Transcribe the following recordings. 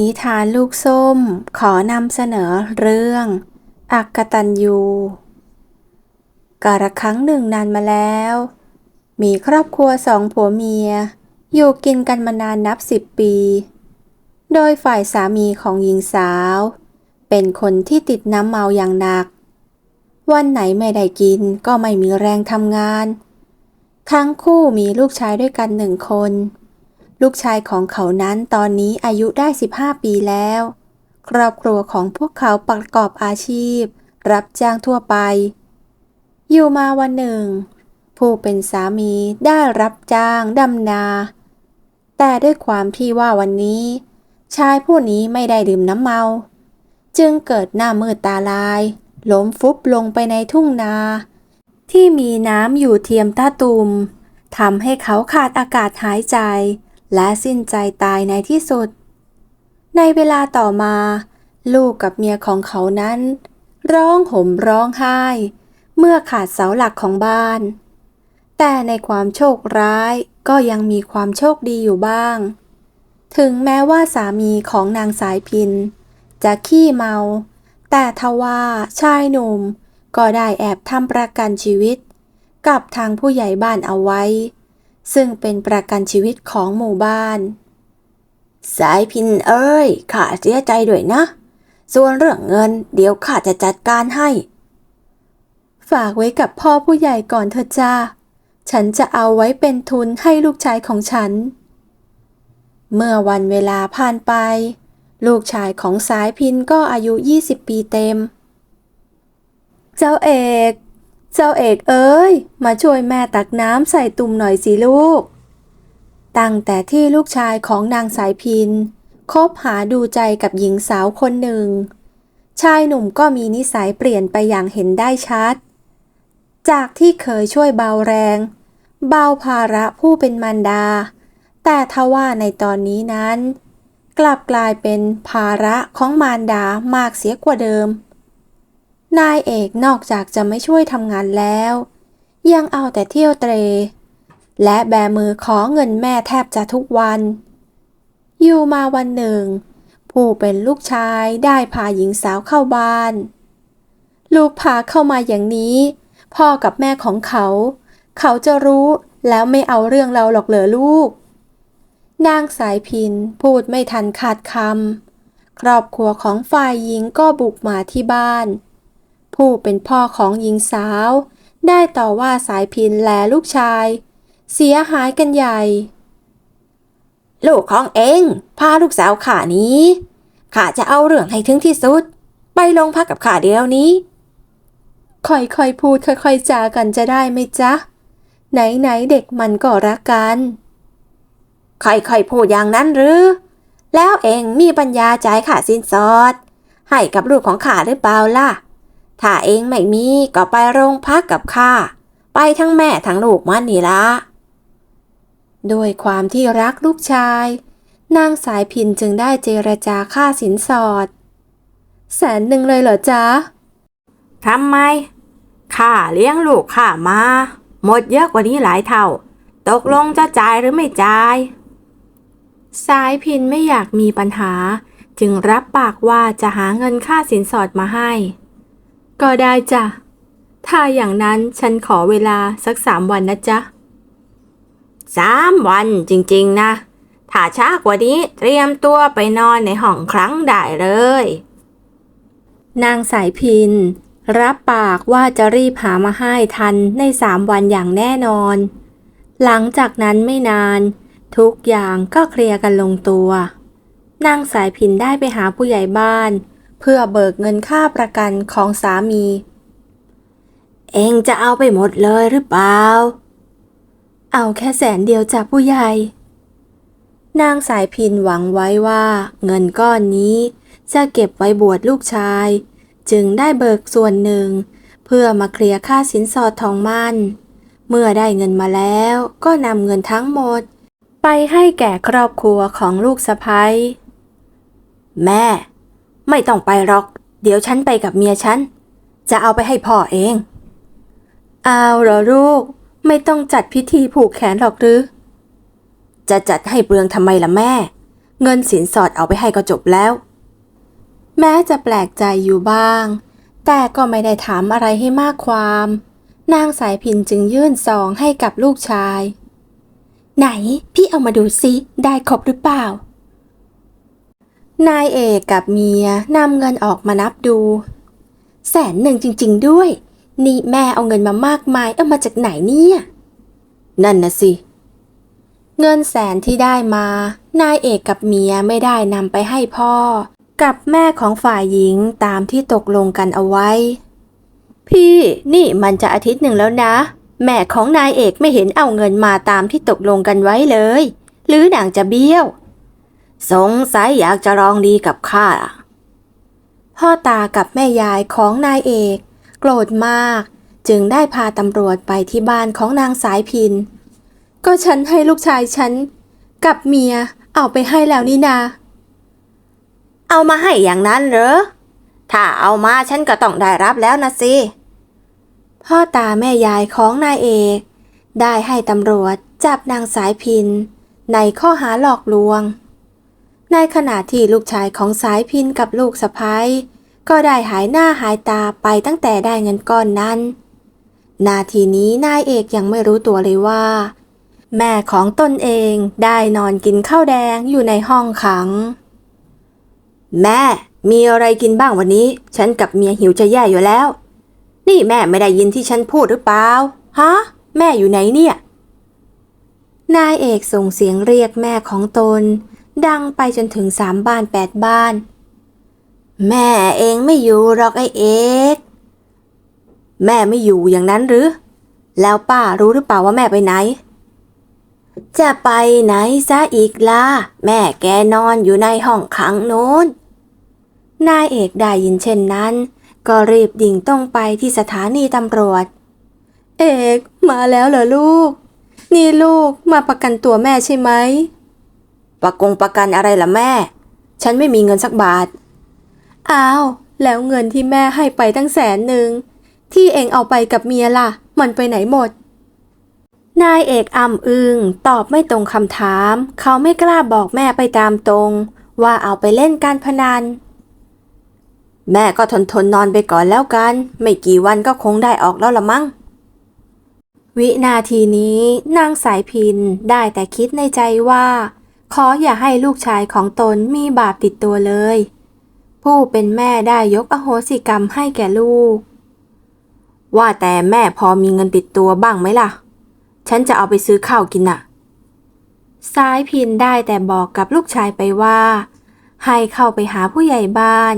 นิทานลูกส้มขอนำเสนอเรื่อง อักตันยูกาละครั้งหนึ่งนานมาแล้ว มีครอบครัวสองผัวเมีย อยู่กินกันมานานนับสิบปี โดยฝ่ายสามีของหญิงสาว เป็นคนที่ติดน้ำเมาอย่างหนัก วันไหนไม่ได้กินก็ไม่มีแรงทำงาน ทั้งคู่มีลูกชายด้วยกันหนึ่งคน ลูกชายของเขานั้นตอนนี้อายุได้ 15 ปีแล้ว ครอบครัวของพวกเขาประกอบอาชีพ รับจ้างทั่วไป อยู่มาวันหนึ่ง ผู้เป็นสามีได้รับจ้างดำนา แต่ด้วยความที่ว่าวันนี้ ชายผู้นี้ไม่ได้ดื่มน้ำเมา จึงเกิดหน้ามืดตาลายล้มฟุบลงไปในทุ่งนา ที่มีน้ำอยู่เทียมตาตุมทำให้เขาขาดอากาศหายใจ และสิ้นใจตายในที่สุด ในเวลาต่อมา ลูกกับเมียของเขานั้น ร้องห่มร้องไห้ เมื่อขาดเสาหลักของบ้าน แต่ในความโชคร้ายก็ยังมีความโชคดีอยู่บ้าง ถึงแม้ว่าสามีของนางสายพิน จะขี้เมา แต่ทว่าชายหนุ่มก็ได้แอบทำประกันชีวิต กับทางผู้ใหญ่บ้านเอาไว้ ซึ่งเป็นประกันชีวิตของหมู่บ้าน สายพินเอ้ยข้าเสียใจด้วยนะ ส่วนเรื่องเงินเดี๋ยวข้าจะจัดการให้ ฝากไว้กับพ่อผู้ใหญ่ก่อนเถอะจ้า ฉันจะเอาไว้เป็นทุนให้ลูกชายของฉัน เมื่อวันเวลาผ่านไป ลูกชายของสายพินก็อายุ 20 ปีเต็ม เจ้าเอก เจ้าเอกเอ้ย มาช่วยแม่ตักน้ำใส่ตุ่มหน่อยสิลูก ตั้งแต่ที่ลูกชายของนางสายพินคบหาดูใจกับหญิงสาวคนหนึ่ง ชายหนุ่มก็มีนิสัยเปลี่ยนไปอย่างเห็นได้ชัด จากที่เคยช่วยเบาแรง เบาภาระผู้เป็นมารดา แต่ทว่าในตอนนี้นั้น กลับกลายเป็นภาระของมารดามากเสียกว่าเดิม นายเอกนอกจากจะไม่ช่วยทำงานแล้ว ยังเอาแต่เที่ยวเตร และแบมือขอเงินแม่แทบจะทุกวัน อยู่มาวันหนึ่ง ผู้เป็นลูกชายได้พาหญิงสาวเข้าบ้าน ลูกพาเข้ามาอย่างนี้ พ่อกับแม่ของเขา เขาจะรู้แล้วไม่เอาเรื่องเราหรอกเหรอลูก นางสายพินพูดไม่ทันขาดคำครอบครัวของฝ่ายหญิงก็บุกมาที่บ้าน ผู้เป็นพ่อของหญิงสาว ได้ต่อว่าสายพินและลูกชาย เสียหายกันใหญ่ ลูกของเองพาลูกสาวข้าหนี้ข้าจะเอาเรื่องให้ถึงที่สุด ไปลงพักกับข้าเดียวนี้ ค่อยๆพูดค่อยๆจากันจะได้ไหมจ๊ะ ไหนๆเด็กมันก็รักกัน ค่อยๆพูดอย่างนั้นหรือ แล้วเองมีปัญญาจ่ายค่าสินสอด ให้กับลูกของข้าหรือเปล่าล่ะ ถ้าเองไม่มีก็ไปโรงพักกับข้า ไปทั้งแม่ทั้งลูกมันนี่ละ ด้วยความที่รักลูกชาย นางสายพินจึงได้เจรจาค่าสินสอด แสนหนึ่งเลยเหรอจ๊ะทำไมข้าเลี้ยงลูกข้ามา หมดเยอะกว่านี้หลายเท่า ตกลงจะจ่ายหรือไม่จ่าย สายพินไม่อยากมีปัญหา จึงรับปากว่าจะหาเงินค่าสินสอดมาให้ ก็ได้จ้ะ ถ้าอย่างนั้นฉันขอเวลาสักสามวันนะจ๊ะสามวันจริงๆนะ ถ้าช้ากว่านี้เตรียมตัวไปนอนในห้องครั้งได้เลย นางสายพิน รับปากว่าจะรีบหามาให้ทันในสามวันอย่างแน่นอน หลังจากนั้นไม่นาน ทุกอย่างก็เคลียร์กันลงตัว นางสายพินได้ไปหาผู้ใหญ่บ้าน พื่อเบิกเงินค่าประกันของสามี เองจะเอาไปหมดเลยหรือเปล่า เอาแค่แสนเดียวจากผู้ใหญ่ นางสายพินหวังไว้ว่า เงินก้อนนี้จะเก็บไว้บวชลูกชาย จึงได้เบิกส่วนหนึ่ง เพื่อมาเคลียร์ค่าสินสอดทองมั่น เมื่อได้เงินมาแล้วก็นำเงินทั้งหมด ไปให้แก่ครอบครัวของลูกสะพ้ยแม่ ไม่ต้องไปหรอก เดี๋ยวฉันไปกับเมียฉัน จะเอาไปให้พ่อเอง เอาเหรอลูก ไม่ต้องจัดพิธีผูกแขนหรอกหรือ จะจัดให้เปลืองทำไมล่ะแม่ เงินสินสอดเอาไปให้ก็จบแล้ว แม้จะแปลกใจอยู่บ้าง แต่ก็ไม่ได้ถามอะไรให้มากความ นางสายพินจึงยื่นซองให้กับลูกชาย ไหน พี่เอามาดูซิ ได้ครบหรือเปล่า นายเอกกับเมียนำเงินออกมานับดู แสนหนึ่งจริง ๆ ด้วย นี่แม่เอาเงินมามากมายเอามาจากไหนเนี่ย นั่นนะสิ เงินแสนที่ได้มา นายเอกกับเมียไม่ได้นำไปให้พ่อ กับแม่ของฝ่ายหญิงตามที่ตกลงกันเอาไว้ พี่นี่มันจะอาทิตย์หนึ่งแล้วนะ แม่ของนายเอกไม่เห็นเอาเงินมาตามที่ตกลงกันไว้เลย หรือนางจะเบี้ยว สงสัยอยากจะลองดีกับข้า พ่อตากับแม่ยายของนายเอก โกรธมาก จึงได้พาตำรวจไปที่บ้านของนางสายพิน ก็ฉันให้ลูกชายฉัน กับเมียเอาไปให้แล้วนี่นา เอามาให้อย่างนั้นเหรอ ถ้าเอามาฉันก็ต้องได้รับแล้วนะสิพ่อตาแม่ยายของนายเอก ได้ให้ตำรวจจับนางสายพิน ในข้อหาหลอกลวง ในขณะที่ลูกชายของสายพินกับลูกสะพ้ายก็ได้หายหน้าหายตาไปตั้งแต่ได้เงินก้อนนั้น นาทีนี้นายเอกยังไม่รู้ตัวเลยว่า แม่ของตนเองได้นอนกินข้าวแดงอยู่ในห้องขัง แม่ มีอะไรกินบ้างวันนี้ ฉันกับเมียหิวจะแย่อยู่แล้ว นี่แม่ไม่ได้ยินที่ฉันพูดหรือเปล่าฮะแม่อยู่ไหนเนี่ย นายเอกส่งเสียงเรียกแม่ของตน ดังไปจนถึงสามบ้านแปดบ้าน แม่เองไม่อยู่หรอกไอเอกแม่ไม่อยู่อย่างนั้นหรือ แล้วป้ารู้หรือเปล่าว่าแม่ไปไหน จะไปไหนซะอีกล่ะ แม่แกนอนอยู่ในห้องขังโน้น นายเอกได้ยินเช่นนั้น ก็รีบดิ่งตรงไปที่สถานีตำรวจ เอกมาแล้วเหรอลูก นี่ลูกมาประกันตัวแม่ใช่ไหม ประกงประกันอะไรล่ะแม่ ฉันไม่มีเงินสักบาท อ้าว แล้วเงินที่แม่ให้ไปตั้งแสนหนึ่ง ที่เองเอาไปกับเมียล่ะ มันไปไหนหมด นายเอกอ่ำอึงตอบไม่ตรงคำถาม เขาไม่กล้าบอกแม่ไปตามตรง ว่าเอาไปเล่นการพนัน แม่ก็ทนทนนอนไปก่อนแล้วกัน ไม่กี่วันก็คงได้ออกแล้วละมั้งวินาทีนี้นางสายพินได้แต่คิดในใจว่า ขออย่าให้ลูกชายของตนมีบาปติดตัวเลย ผู้เป็นแม่ได้ยกอโหสิกรรมให้แก่ลูก ว่าแต่แม่พอมีเงินติดตัวบ้างไหมล่ะ ฉันจะเอาไปซื้อข้าวกินน่ะ สายพินได้แต่บอกกับลูกชายไปว่า ให้เข้าไปหาผู้ใหญ่บ้าน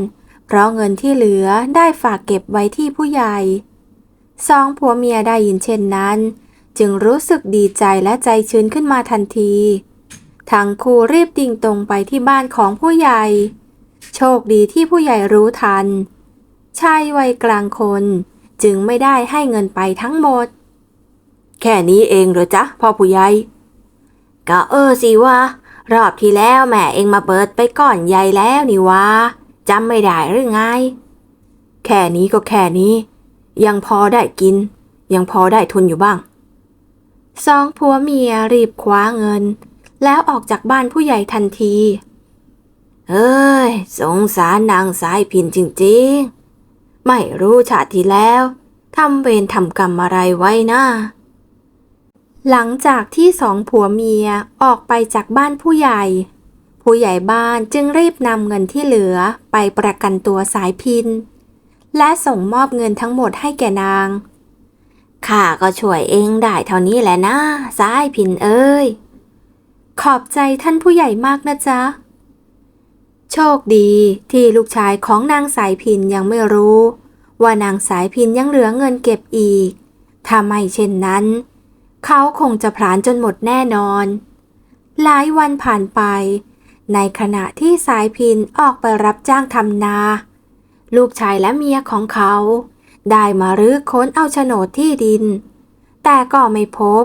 เพราะเงินที่เหลือได้ฝากเก็บไว้ที่ผู้ใหญ่สองผัวเมียได้ยินเช่นนั้น จึงรู้สึกดีใจและใจชื้นขึ้นมาทันที ทั้งคู่รีบดิ่งตรงไปที่บ้านของผู้ใหญ่ โชคดีที่ผู้ใหญ่รู้ทัน ชายวัยกลางคน จึงไม่ได้ให้เงินไปทั้งหมด แค่นี้เองเหรอจ๊ะพ่อผู้ใหญ่ ก็เออสิวะ รอบที่แล้วแม่เองมาเปิดไปก่อนใหญ่แล้วนี่วะจำไม่ได้หรือไง แค่นี้ก็แค่นี้ ยังพอได้กิน ยังพอได้ทุนอยู่บ้างสองผัวเมียรีบคว้าเงิน แล้วออกจากบ้านผู้ใหญ่ทันที เอ้ย สงสารนางสายพินจริงๆ ไม่รู้ชาติที่แล้วทำเวรทำกรรมอะไรไว้นะหลังจากที่สองผัวเมียออกไปจากบ้านผู้ใหญ่ ผู้ใหญ่บ้านจึงรีบนำเงินที่เหลือไปประกันตัวสายพิน และส่งมอบเงินทั้งหมดให้แก่นาง ข้าก็ช่วยเองได้เท่านี้แหละนะ สายพินเอ้ย ขอบใจท่านผู้ใหญ่มากนะจ๊ะ โชคดีที่ลูกชายของนางสายพินยังไม่รู้ ว่านางสายพินยังเหลือเงินเก็บอีก ถ้าไม่เช่นนั้น เขาคงจะพลานจนหมดแน่นอน หลายวันผ่านไป ในขณะที่สายพินออกไปรับจ้างทำนา ลูกชายและเมียของเขา ได้มารื้อค้นเอาโฉนดที่ดิน แต่ก็ไม่พบ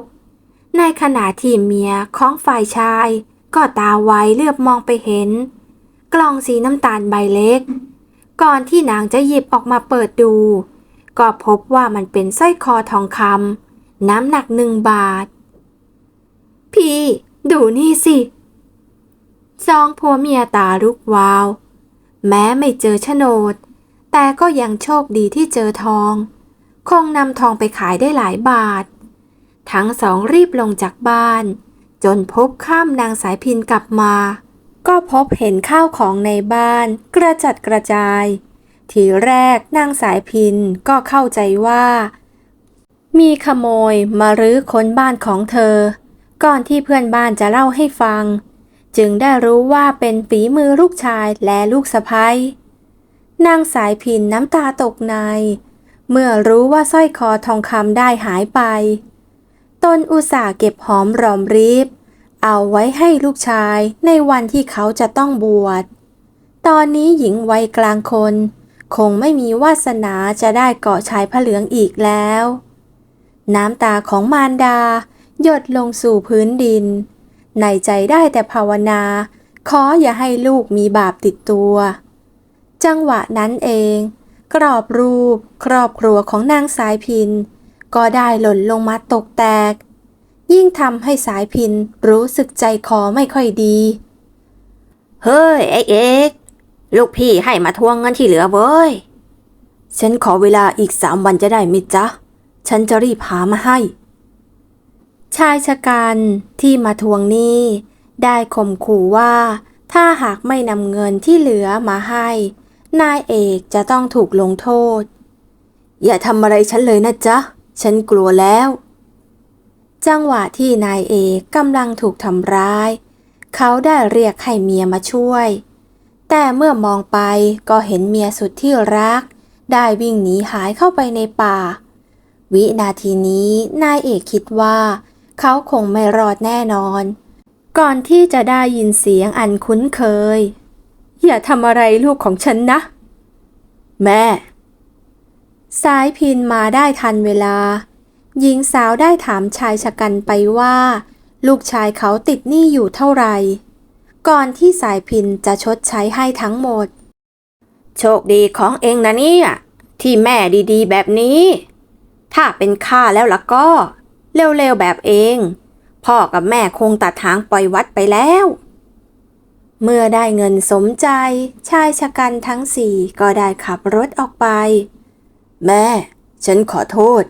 ในขณะที่เมียของฝ่ายชาย ก็ตาไวเลือบมองไปเห็น กล่องสีน้ำตาลใบเล็ก ก่อนที่นางจะหยิบออกมาเปิดดู ก็พบว่ามันเป็นสร้อยคอทองคำน้ำหนักหนึ่งบาท พี่ดูนี่สิสองผัวเมียตาลุกวาว แม้ไม่เจอโฉนด แต่ก็ยังโชคดีที่เจอทอง คงนำทองไปขายได้หลายบาท ทั้งสองรีบลงจากบ้าน จนพบข้ามนางสายพินกลับมา ก็พบเห็นข้าวของในบ้าน กระจัดกระจาย ทีแรกนางสายพินก็เข้าใจว่า มีขโมยมารื้อค้นบ้านของเธอ ก่อนที่เพื่อนบ้านจะเล่าให้ฟัง จึงได้รู้ว่าเป็นฝีมือลูกชายและลูกสะพ้ยนางสายพินน้ำตาตกใน เมื่อรู้ว่าสร้อยคอทองคำได้หายไป ตนอุตส่าห์เก็บหอมรอมริบ เอาไว้ให้ลูกชายในวันที่เขาจะต้องบวช ตอนนี้หญิงวัยกลางคน คงไม่มีวาสนาจะได้เกาะชายพระเหลืองอีกแล้ว น้ำตาของมารดา หยดลงสู่พื้นดิน ในใจได้แต่ภาวนา ขออย่าให้ลูกมีบาปติดตัว จังหวะนั้นเอง กรอบรูป ครอบครัวของนางสายพิน ก็ได้หล่นลงมาตกแตก ยิ่งทำให้สายพินรู้สึกใจคอไม่ค่อยดี เฮ้ยไอเอกลูกพี่ให้มาทวงเงินที่เหลือเว้ย ฉันขอเวลาอีกสามวันจะได้มิจ๊ะ ฉันจะรีบหามาให้ ชายชะกันที่มาทวงหนี้ได้ข่มขู่ว่า ถ้าหากไม่นำเงินที่เหลือมาให้ นายเอกจะต้องถูกลงโทษ อย่าทำอะไรฉันเลยนะจ๊ะ ฉันกลัวแล้ว จังหวะที่นายเอกกำลังถูกทำร้าย เขาได้เรียกให้เมียมาช่วย แต่เมื่อมองไปก็เห็นเมียสุดที่รัก ได้วิ่งหนีหายเข้าไปในป่า วินาทีนี้นายเอกคิดว่า เขาคงไม่รอดแน่นอน ก่อนที่จะได้ยินเสียงอันคุ้นเคย อย่าทำอะไรลูกของฉันนะ แม่ สายพินมาได้ทันเวลา หญิงสาวได้ถามชายชะกันไปว่า ลูกชายเขาติดหนี้อยู่เท่าไหร่ ก่อนที่สายพินจะชดใช้ให้ทั้งหมด โชคดีของเองนะเนี่ยที่แม่ดีๆ แบบนี้ ถ้าเป็นข้าแล้วล่ะก็ เร็วๆแบบเอง พ่อกับแม่คงตัดทางปล่อยวัดไปแล้ว เมื่อได้เงินสมใจ ชายชะกันทั้งสี่ก็ได้ขับรถออกไป แม่ ฉันขอโทษ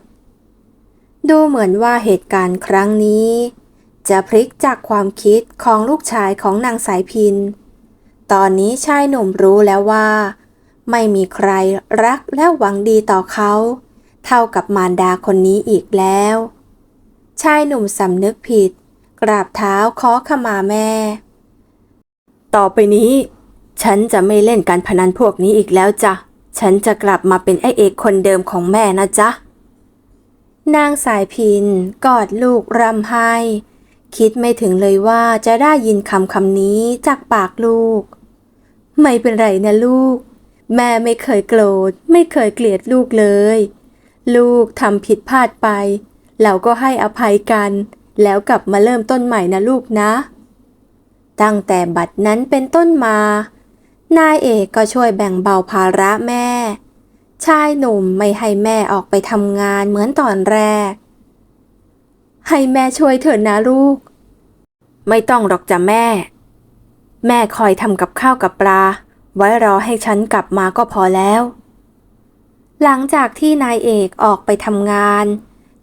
ดูเหมือนว่าเหตุการณ์ครั้งนี้ จะพลิกจากความคิดของลูกชายของนางสายพิน ตอนนี้ชายหนุ่มรู้แล้วว่า ไม่มีใครรักและหวังดีต่อเขา เท่ากับมารดาคนนี้อีกแล้ว ชายหนุ่มสำนึกผิด กราบเท้าขอขมาแม่ ต่อไปนี้ ฉันจะไม่เล่นการพนันพวกนี้อีกแล้วจ้ะ ฉันจะกลับมาเป็นไอเอกคนเดิมของแม่นะจ๊ะ นางสายพินกอดลูกรำไห้คิดไม่ถึงเลยว่าจะได้ยินคำคำนี้จากปากลูก ไม่เป็นไรนะลูก แม่ไม่เคยโกรธไม่เคยเกลียดลูกเลย ลูกทำผิดพลาดไป เราก็ให้อภัยกัน แล้วกลับมาเริ่มต้นใหม่นะลูกนะ ตั้งแต่บัดนั้นเป็นต้นมา นายเอกก็ช่วยแบ่งเบาภาระแม่ ชายหนุ่มไม่ให้แม่ออกไปทำงานเหมือนตอนแรก ให้แม่ช่วยเถอะนะลูก ไม่ต้องหรอกจ้ะแม่ แม่คอยทำกับข้าวกับปลา ไว้รอให้ฉันกลับมาก็พอแล้ว หลังจากที่นายเอกออกไปทำงาน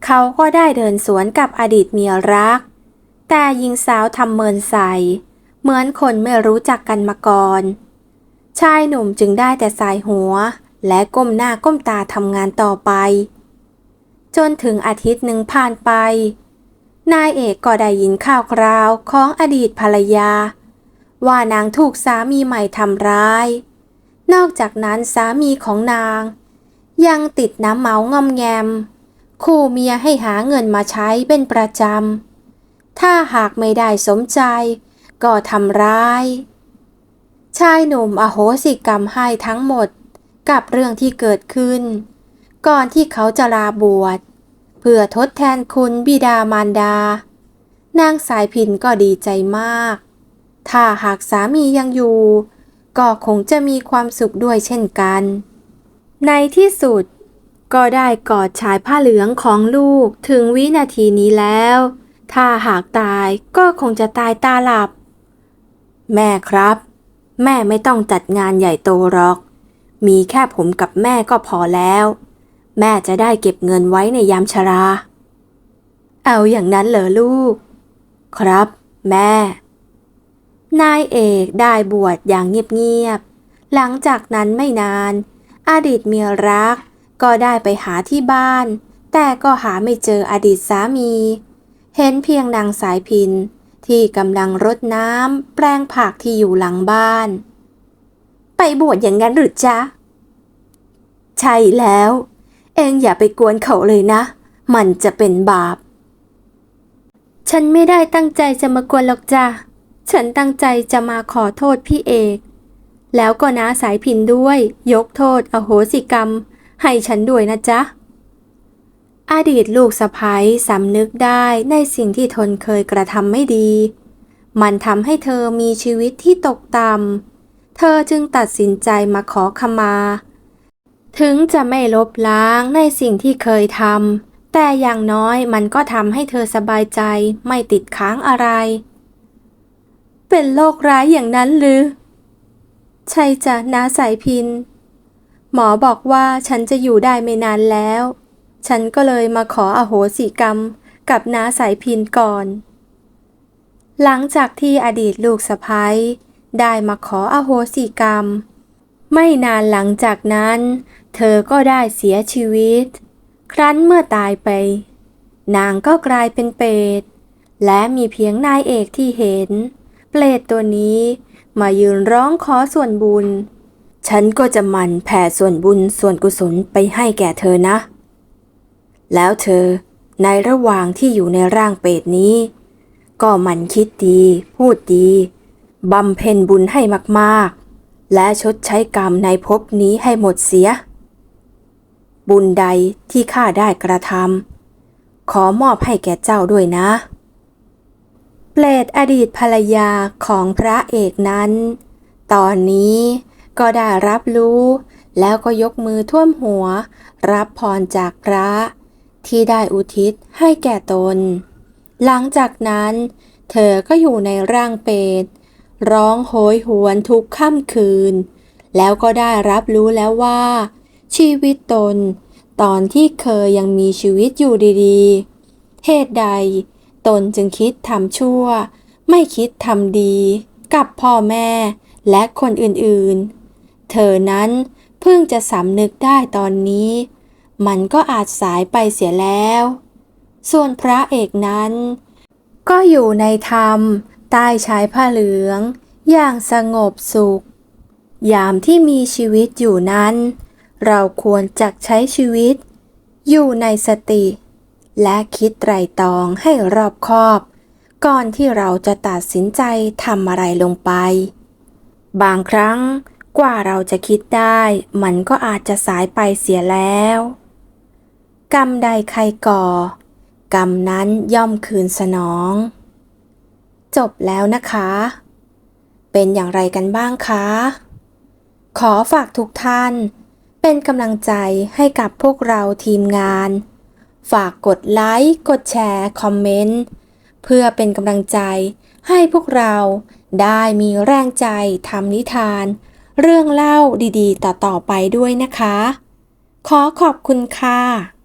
เขาก็ได้เดินสวนกับอดีตเมียรัก แต่หญิงสาวทำเมินใส่ เหมือนคนไม่รู้จักกันมาก่อน ชายหนุ่มจึงได้แต่สายหัว และก้มหน้าก้มตาทำงานต่อไป จนถึงอาทิตย์หนึ่งผ่านไป นายเอกก็ได้ยินข่าวคราวของอดีตภรรยา ว่านางถูกสามีใหม่ทำร้าย นอกจากนั้นสามีของนาง ยังติดน้ำเมางอมแงม คู่เมียให้หาเงินมาใช้เป็นประจำถ้าหากไม่ได้สมใจ ก็ทำร้าย ชายหนุ่มอโหสิกรรมให้ทั้งหมดกับเรื่องที่เกิดขึ้น ก่อนที่เขาจะลาบวชเพื่อทดแทนคุณบิดามารดา นางสายพินก็ดีใจมาก ถ้าหากสามียังอยู่ ก็คงจะมีความสุขด้วยเช่นกัน ในที่สุด ก็ได้กอดชายผ้าเหลืองของลูกถึงวินาทีนี้แล้ว ถ้าหากตายก็คงจะตายตาหลับ แม่ครับ แม่ไม่ต้องจัดงานใหญ่โตหรอก มีแค่ผมกับแม่ก็พอแล้ว แม่จะได้เก็บเงินไว้ในยามชรา เอาอย่างนั้นเหรอลูก ครับ แม่ นายเอกได้บวชอย่างเงียบๆ หลังจากนั้นไม่นาน อดีตเมียรักก็ได้ไปหาที่บ้าน แต่ก็หาไม่เจออดีตสามี เห็นเพียงนางสายพิน ที่กำลังรดน้ำแปลงผักที่อยู่หลังบ้าน ไปบวชอย่างนั้นหรือจ๊ะ ใช่แล้ว เองอย่าไปกวนเขาเลยนะ มันจะเป็นบาป ฉันไม่ได้ตั้งใจจะมากวนหรอกจ้ะ ฉันตั้งใจจะมาขอโทษพี่เอก แล้วก็น้าสายพินด้วย ยกโทษอโหสิกรรม ให้ฉันด้วยนะจ๊ะ อดีตลูกสะพ้ยสำนึกได้ในสิ่งที่ทนเคยกระทำไม่ดี มันทำให้เธอมีชีวิตที่ตกต่ำ เธอจึงตัดสินใจมาขอขมา ถึงจะไม่ลบล้างในสิ่งที่เคยทำ แต่อย่างน้อยมันก็ทำให้เธอสบายใจไม่ติดค้างอะไร เป็นโรคร้ายอย่างนั้นหรือ ใช่จ้ะน้าสายพิน หมอบอกว่าฉันจะอยู่ได้ไม่นานแล้ว ฉันก็เลยมาขออโหสิกรรมกับน้าสายพินก่อน หลังจากที่อดีตลูกสะพ้ยได้มาขออโหสิกรรม ไม่นานหลังจากนั้น เธอก็ได้เสียชีวิต ครั้นเมื่อตายไป นางก็กลายเป็นเปรตและมีเพียงนายเอกที่เห็น เปรตตัวนี้มายืนร้องขอส่วนบุญ ฉันก็จะหมั่นแผ่ส่วนบุญส่วนกุศลไปให้แก่เธอนะ แล้วเธอ ในระหว่างที่อยู่ในร่างเปรตนี้ ก็มันคิดดี พูดดีบำเพ็ญบุญให้มากๆ และชดใช้กรรมในภพนี้ให้หมดเสีย บุญใดที่ข้าได้กระทำขอมอบให้แก่เจ้าด้วยนะ เปรตอดีตภรรยาของพระเอกนั้น ตอนนี้ก็ได้รับรู้ แล้วก็ยกมือท่วมหัว รับพรจากพระ ที่ได้อุทิศให้แก่ตน หลังจากนั้น เธอก็อยู่ในร่างเปรตร้องโหยหวนทุกค่ำคืน แล้วก็ได้รับรู้แล้วว่า ชีวิตตน ตอนที่เคยยังมีชีวิตอยู่ดีๆ เหตุใด ตนจึงคิดทำชั่ว ไม่คิดทำดี กับพ่อแม่และคนอื่นๆ เธอนั้นเพิ่งจะสำนึกได้ตอนนี้ มันก็อาจสายไปเสียแล้ว ส่วนพระเอกนั้น ก็อยู่ในธรรม ใต้ชายผ้าเหลือง อย่างสงบสุข ยามที่มีชีวิตอยู่นั้น เราควรจักใช้ชีวิต อยู่ในสติ และคิดไตรตรองให้รอบคอบ ก่อนที่เราจะตัดสินใจทำอะไรลงไป บางครั้งกว่าเราจะคิดได้ มันก็อาจจะสายไปเสียแล้ว กรรมใดใครก่อ กรรมนั้นย่อมคืนสนอง จบแล้วนะคะ เป็นอย่างไรกันบ้างคะ ขอฝากทุกท่าน เป็นกำลังใจให้กับพวกเราทีมงาน ฝากกดไลค์ กดแชร์ คอมเมนต์ เพื่อเป็นกำลังใจให้พวกเราได้มีแรงใจทำนิทาน เรื่องเล่าดีๆ ต่อๆไปด้วยนะคะ ขอขอบคุณค่ะ